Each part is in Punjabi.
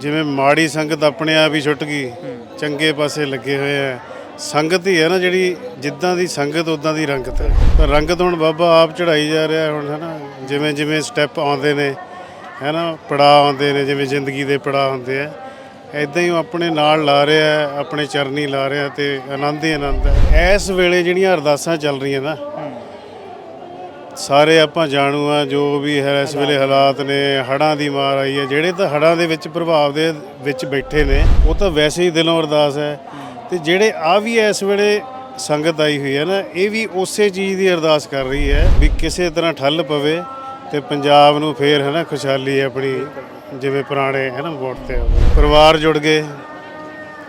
ਜਿਵੇਂ ਮਾੜੀ ਸੰਗਤ ਆਪਣੇ ਆਪ ਹੀ ਛੁੱਟ ਗਈ, ਚੰਗੇ ਪਾਸੇ ਲੱਗੇ ਹੋਏ ਆ। ਸੰਗਤ ਹੀ ਹੈ ਨਾ ਜਿਹੜੀ ਜਿੱਦਾਂ ਦੀ ਸੰਗਤ ਉਦਾਂ ਦੀ ਰੰਗਤ। ਹੈ ਰੰਗਤ ਹੁਣ ਬਾਬਾ ਆਪ ਚੜਾਈ ਜਾ ਰਿਹਾ ਹੁਣ ਹੈ ਨਾ ਜਿਵੇਂ ਜਿਵੇਂ ਸਟੈਪ ਆਉਂਦੇ ਨੇ ਹੈ ਨਾ ਪੜਾਅ ਆਉਂਦੇ ਨੇ, ਜਿਵੇਂ ਜ਼ਿੰਦਗੀ ਦੇ ਪੜਾਅ ਹੁੰਦੇ ਆ। ਐਦਾਂ ਹੀ ਉਹ ਆਪਣੇ ਨਾਲ ਲਾ ਰਿਹਾ, ਆਪਣੇ ਚਰਨੀ ਲਾ ਰਿਹਾ ਤੇ ਆਨੰਦ ਹੀ ਆਨੰਦ ਹੈ ਇਸ ਵੇਲੇ ਜਿਹੜੀਆਂ ਅਰਦਾਸਾਂ ਚੱਲ ਰਹੀਆਂ ਨਾ ਸਾਰੇ ਆਪਾਂ ਜਾਣੂ ਆ ਜੋ ਵੀ ਹੈ ਇਸ ਵੇਲੇ ਹਾਲਾਤ ਨੇ ਹੜਾਂ ਦੀ ਮਾਰ ਆਈ ਹੈ ਜਿਹੜੇ ਤਾਂ ਹੜਾਂ ਦੇ ਵਿੱਚ ਪ੍ਰਭਾਵ ਦੇ ਵਿੱਚ ਬੈਠੇ ਨੇ ਉਹ ਤਾਂ ਵੈਸੇ ਹੀ ਦਿਲੋਂ ਅਰਦਾਸ ਹੈ ਤੇ ਜਿਹੜੇ ਆ ਵੀ ਇਸ ਵੇਲੇ ਸੰਗਤ ਆਈ ਹੋਈ ਹੈ ਨਾ ਇਹ ਵੀ ਉਸੇ ਚੀਜ਼ ਦੀ ਅਰਦਾਸ ਕਰ ਰਹੀ ਹੈ ਵੀ ਕਿਸੇ ਤਰ੍ਹਾਂ ਠੱਲ ਪਵੇ ਤੇ ਪੰਜਾਬ ਨੂੰ ਫੇਰ ਹੈ ਨਾ ਖੁਸ਼ਹਾਲੀ ਆਪਣੀ ਜਿਵੇਂ ਪੁਰਾਣੇ ਹੈ ਨਾ ਵੋਟ ਤੇ। ਪਰਿਵਾਰ ਜੁੜ ਗਏ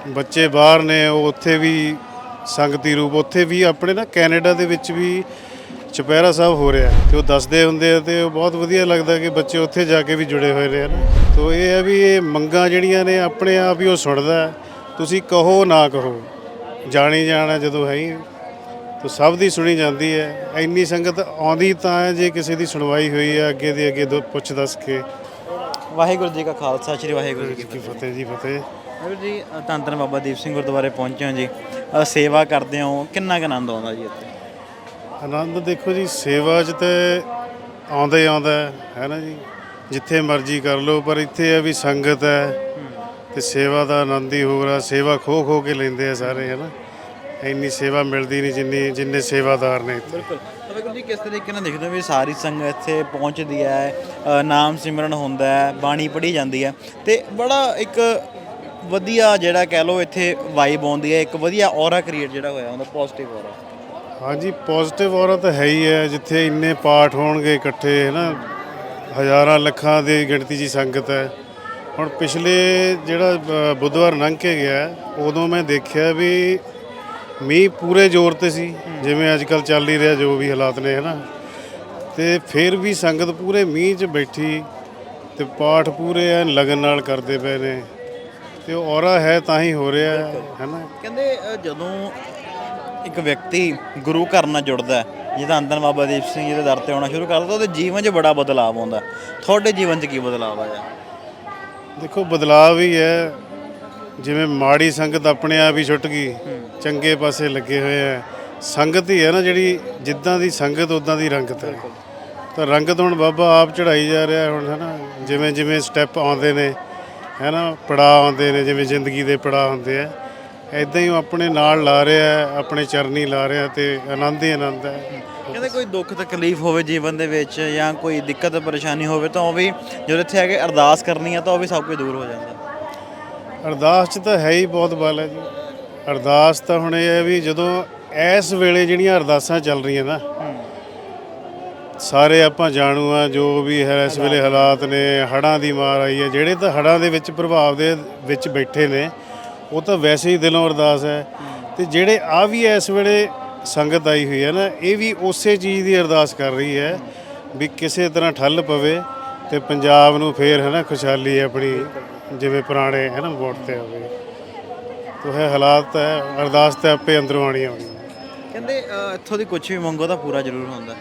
ਬੱਚੇ ਬਾਹਰ ਨੇ ਉਹ ਉੱਥੇ ਵੀ ਸੰਗਤੀ ਰੂਪ ਉੱਥੇ ਵੀ ਆਪਣੇ ਨਾ ਕੈਨੇਡਾ ਦੇ ਵਿੱਚ ਵੀ ਚੁਪਹਿਰਾ ਸਾਹਿਬ ਹੋ ਰਿਹਾ ਤੇ ਉਹ ਦੱਸਦੇ ਹੁੰਦੇ ਆ ਤੇ ਉਹ ਬਹੁਤ ਵਧੀਆ ਲੱਗਦਾ ਕਿ ਬੱਚੇ ਉੱਥੇ ਜਾ ਕੇ ਵੀ ਜੁੜੇ ਹੋਏ ਨੇ ਹਨ ਤੋ ਇਹ ਹੈ ਵੀ ਇਹ ਮੰਗਾਂ ਜਿਹੜੀਆਂ ਨੇ ਆਪਣੇ ਆਪ ਹੀ ਉਹ ਸੁਣਦਾ। ਤੁਸੀਂ ਕਹੋ ਨਾ ਕਹੋ ਜਾਣੀ ਜਾਣਾ ਜਦੋਂ ਹੈ ਹੀ ਤੋ ਸਭ ਦੀ ਸੁਣੀ ਜਾਂਦੀ ਹੈ। ਇੰਨੀ ਸੰਗਤ ਆਉਂਦੀ ਤਾਂ ਹੈ ਜੇ ਕਿਸੇ ਦੀ ਸੁਣਵਾਈ ਹੋਈ ਹੈ ਅੱਗੇ ਦੇ ਅੱਗੇ ਦੋ ਪੁੱਛ ਦੱਸ ਕੇ। ਵਾਹਿਗੁਰੂ ਜੀ ਕਾ ਖਾਲਸਾ ਸ੍ਰੀ ਵਾਹਿਗੁਰੂ ਜੀ ਕੀ ਫਤਿਹ। ਜੀ ਫਤਿਹ। ਵਾਹਿਗੁਰੂ ਜੀ ਧੰਨ ਬਾਬਾ ਦੀਪ ਸਿੰਘ ਗੁਰਦੁਆਰੇ ਪਹੁੰਚੇ ਹੋ ਜੀ। ਸੇਵਾ ਕਰਦੇ ਹੋ। ਕਿੰਨਾ ਕੁ ਆਨੰਦ ਆਉਂਦਾ ਜੀ ਇੱਥੇ? ਆਨੰਦ ਦੇਖੋ ਜੀ, ਸੇਵਾ 'ਚ ਤੇ ਆਉਂਦਾ ਹੀ ਆਉਂਦਾ ਹੈ ਨਾ ਜੀ? ਜਿੱਥੇ ਮਰਜ਼ੀ ਕਰ ਲਓ, ਪਰ ਇੱਥੇ ਹੈ ਵੀ ਸੰਗਤ ਹੈ ਤੇ ਸੇਵਾ ਦਾ ਆਨੰਦ ਹੀ ਹੋ ਰਿਹਾ, ਸੇਵਾ ਖੋ ਖੋ ਕੇ ਲੈਂਦੇ ਆ ਸਾਰੇ, ਹੈ ਨਾ? ਇੰਨੀ ਸੇਵਾ ਮਿਲਦੀ ਨਹੀਂ ਜਿੰਨੀ, ਜਿੰਨੇ ਸੇਵਾਦਾਰ ਨੇ ਇੱਥੇ। ਬਿਲਕੁਲ। ਤਾਂ ਜੀ, ਕਿਸ ਤਰੀਕੇ ਨਾਲ ਦੇਖਦੇ ਹੋ ਵੀ ਸਾਰੀ ਸੰਗਤ ਇੱਥੇ ਪਹੁੰਚਦੀ ਹੈ ਨਾਮ ਸਿਮਰਨ ਹੁੰਦਾ ਹੈ, ਬਾਣੀ ਪੜ੍ਹੀ ਜਾਂਦੀ ਹੈ ਤੇ ਬੜਾ ਇੱਕ ਵਧੀਆ ਜਿਹੜਾ ਕਹਿ ਲਓ ਇੱਥੇ ਵਾਈਬ ਆਉਂਦੀ ਹੈ, ਇੱਕ ਵਧੀਆ ਔਰਾ ਕ੍ਰੀਏਟ ਜਿਹੜਾ ਹੋਇਆ ਹੁੰਦਾ ਪੋਜ਼ਿਟਿਵ ਔਰਾ ਹਾਂਜੀ ਪੋਜ਼ਿਟਿਵ ਔਰਤ ਹੈ ਹੀ ਹੈ, ਜਿੱਥੇ ਇੰਨੇ ਪਾਠ ਹੋਣਗੇ ਇਕੱਠੇ ਹੈ ਨਾ ਹਜ਼ਾਰਾਂ ਲੱਖਾਂ ਦੀ ਗਿਣਤੀ 'ਚ ਸੰਗਤ ਹੈ। ਹੁਣ ਪਿਛਲੇ ਜਿਹੜਾ ਬੁੱਧਵਾਰ ਲੰਘ ਕੇ ਗਿਆ, ਉਦੋਂ ਮੈਂ ਦੇਖਿਆ ਵੀ ਮੀਂਹ ਪੂਰੇ ਜ਼ੋਰ ਤੇ ਸੀ, ਜਿਵੇਂ ਅੱਜ ਕੱਲ ਚੱਲ ਹੀ ਰਿਹਾ, ਜੋ ਵੀ ਹਾਲਾਤ ਨੇ ਹੈ ਨਾ ਤੇ ਫਿਰ ਵੀ ਸੰਗਤ ਪੂਰੇ ਮੀਂਹ 'ਚ ਬੈਠੀ, ਤੇ ਪਾਠ ਪੂਰੇ ਐ ਲਗਨ ਨਾਲ ਕਰਦੇ ਪਏ ਨੇ। ਤੇ ਉਹ ਔਰਾ ਹੈ ਤਾਂ ਹੀ ਹੋ ਰਿਹਾ ਹੈ ਨਾ ਕਹਿੰਦੇ ਜਦੋਂ ਇੱਕ ਵਿਅਕਤੀ ਗੁਰੂ ਘਰ ਨਾਲ ਜੁੜਦਾ ਜਿਹਦਾ ਅੰਦਰ ਬਾਬਾ ਦੀਪ ਸਿੰਘ ਜੀ ਦੇ ਦਰ ਤੇ ਆਉਣਾ ਸ਼ੁਰੂ ਕਰਦਾ ਉਹਦੇ ਜੀਵਨ 'ਚ ਬੜਾ ਬਦਲਾਅ ਆਉਂਦਾ ਤੁਹਾਡੇ ਜੀਵਨ 'ਚ ਕੀ ਬਦਲਾਅ ਆਇਆ? ਦੇਖੋ ਬਦਲਾਅ ਵੀ ਹੈ। ਜਿਵੇਂ ਮਾੜੀ ਸੰਗਤ ਆਪਣੇ ਆਪ ਹੀ ਛੁੱਟ ਗਈ ਚੰਗੇ ਪਾਸੇ ਲੱਗੇ ਹੋਏ ਆ ਸੰਗਤ ਹੀ ਹੈ ਨਾ ਜਿਹੜੀ ਜਿੱਦਾਂ ਦੀ ਸੰਗਤ ਉਦਾਂ ਦੀ ਰੰਗਤ ਹੈ। ਤਾਂ ਰੰਗਤ ਹੁਣ ਬਾਬਾ ਆਪ ਚੜਾਈ ਜਾ ਰਿਹਾ ਹੁਣ ਹੈ ਨਾ? ਜਿਵੇਂ ਜਿਵੇਂ ਸਟੈਪ ਆਉਂਦੇ ਨੇ ਹੈ ਨਾ? ਪੜਾਅ ਆਉਂਦੇ ਨੇ ਜਿਵੇਂ ਜ਼ਿੰਦਗੀ ਦੇ ਪੜਾਅ ਹੁੰਦੇ ਆ। ਐਦਾਂ ਹੀ ਉਹ ਆਪਣੇ ਨਾਲ ਲਾ ਰਿਹਾ ਹੈ, ਆਪਣੇ ਚਰਨੀ ਲਾ ਰਿਹਾ ਤੇ ਆਨੰਦ ਹੀ ਆਨੰਦ ਹੈ। ਕਹਿੰਦੇ ਕੋਈ ਦੁੱਖ ਤਕਲੀਫ ਹੋਵੇ ਜੀਵਨ ਦੇ ਵਿੱਚ ਜਾਂ ਕੋਈ ਦਿੱਕਤ ਪਰੇਸ਼ਾਨੀ ਹੋਵੇ ਤਾਂ ਉਹ ਵੀ ਜਦੋਂ ਇੱਥੇ ਆ ਕੇ ਅਰਦਾਸ ਕਰਨੀ ਆ ਤਾਂ ਉਹ ਵੀ ਸਭ ਕੁਝ ਦੂਰ ਹੋ ਜਾਂਦਾ। ਅਰਦਾਸ 'ਚ ਤਾਂ ਹੈ ਹੀ ਬਹੁਤ ਬਲ ਹੈ ਜੀ। ਅਰਦਾਸ ਤਾਂ ਹੁਣ ਇਹ ਹੈ ਵੀ ਜਦੋਂ ਇਸ ਵੇਲੇ ਜਿਹੜੀਆਂ ਅਰਦਾਸਾਂ ਚੱਲ ਰਹੀਆਂ ਨਾ ਸਾਰੇ ਆਪਾਂ ਜਾਣੂ ਆ ਜੋ ਵੀ ਹੈ ਇਸ ਵੇਲੇ ਹਾਲਾਤ ਨੇ ਹੜਾਂ ਦੀ ਮਾਰ ਆਈ ਹੈ ਜਿਹੜੇ ਤਾਂ ਹੜਾਂ ਦੇ ਵਿੱਚ ਪ੍ਰਭਾਵ ਦੇ ਵਿੱਚ ਬੈਠੇ ਨੇ ਉਹ ਤਾਂ ਵੈਸੇ ਹੀ ਦਿਲੋਂ ਅਰਦਾਸ ਹੈ। ਤੇ ਜਿਹੜੇ ਆ ਵੀ ਇਸ ਵੇਲੇ ਸੰਗਤ ਆਈ ਹੋਈ ਹੈ ਨਾ ਇਹ ਵੀ ਉਸੇ ਚੀਜ਼ ਦੀ ਅਰਦਾਸ ਕਰ ਰਹੀ ਹੈ ਵੀ ਕਿਸੇ ਤਰ੍ਹਾਂ ਠੱਲ ਪਵੇ ਤੇ ਪੰਜਾਬ ਨੂੰ ਫੇਰ ਹੈ ਨਾ ਖੁਸ਼ਹਾਲੀ ਆਪਣੀ ਜਿਵੇਂ ਪੁਰਾਣੇ ਹੈ ਨਾ ਵੋਟ ਤੇ ਆਵੇ। ਤੋ ਇਹ ਹਾਲਾਤ ਹੈ ਅਰਦਾਸ ਤੇ ਆਪੇ ਅੰਦਰੋਂ ਆਣੀ ਆਉਣੀ ਕਹਿੰਦੇ ਇੱਥੋਂ ਦੀ ਕੁਝ ਵੀ ਮੰਗੋ ਤਾਂ ਪੂਰਾ ਜ਼ਰੂਰ ਹੁੰਦਾ।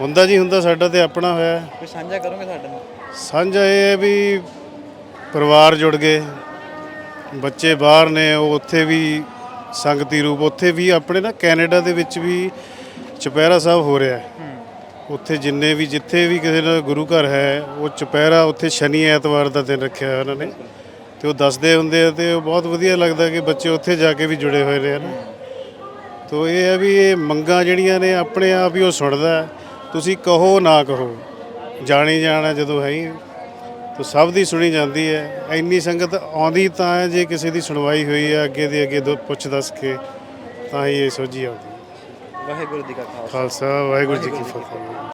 ਹੁੰਦਾ ਜੀ ਹੁੰਦਾ ਸਾਡਾ ਤੇ ਆਪਣਾ ਹੋਇਆ। ਹੈ। ਕੋਈ ਸਾਂਝਾ ਕਰੋਗੇ ਸਾਡੇ ਨਾਲ? ਸਾਂਝਾ ਇਹ ਹੈ ਵੀ ਪਰਿਵਾਰ ਜੁੜ ਗਏ। ਬੱਚੇ ਬਾਹਰ ਨੇ ਉਹ ਉੱਥੇ ਵੀ ਸੰਗਤੀ ਰੂਪ ਉੱਥੇ ਵੀ ਆਪਣੇ ਨਾ ਕੈਨੇਡਾ ਦੇ ਵਿੱਚ ਵੀ ਚੁਪਹਿਰਾ ਸਾਹਿਬ ਹੋ ਰਿਹਾ ਹੈ। ਉੱਥੇ ਜਿੰਨੇ ਵੀ ਜਿੱਥੇ ਵੀ ਕਿਸੇ ਦਾ ਗੁਰੂ ਘਰ ਹੈ ਉਹ ਚੁਪਹਿਰਾ ਉੱਥੇ ਸ਼ਨੀ ਐਤਵਾਰ ਦਾ ਦਿਨ ਰੱਖਿਆ ਹੋਇਆ ਉਹਨਾਂ ਨੇ। ਤੇ ਉਹ ਦੱਸਦੇ ਹੁੰਦੇ ਆ ਤੇ ਉਹ ਬਹੁਤ ਵਧੀਆ ਲੱਗਦਾ ਕਿ ਬੱਚੇ ਉੱਥੇ ਜਾ ਕੇ ਵੀ ਜੁੜੇ ਹੋਏ ਨੇ ਹਨ ਤੋ ਇਹ ਹੈ ਵੀ ਇਹ ਮੰਗਾਂ ਜਿਹੜੀਆਂ ਨੇ ਆਪਣੇ ਆਪ ਹੀ ਉਹ ਸੁਣਦਾ। ਤੁਸੀਂ ਕਹੋ ਨਾ ਕਹੋ ਜਾਣੀ ਜਾਣਾ ਜਦੋਂ ਹੈ ਹੀ। ਤੋ ਸਭ ਦੀ ਸੁਣੀ ਜਾਂਦੀ ਹੈ। ਇੰਨੀ ਸੰਗਤ ਆਉਂਦੀ ਤਾਂ ਹੈ ਜੇ ਕਿਸੇ ਦੀ ਸੁਣਵਾਈ ਹੋਈ ਹੈ ਅੱਗੇ ਦੇ ਅੱਗੇ ਦੋ ਪੁੱਛ ਦੱਸ ਕੇ ਤਾਂ ਹੀ ਇਹ ਸੋਝੀ ਆਉਂਦੀ। ਵਾਹਿਗੁਰੂ ਜੀ ਕਾ ਖਾਲਸਾ ਵਾਹਿਗੁਰੂ ਜੀ ਕੀ ਫਤਿਹ।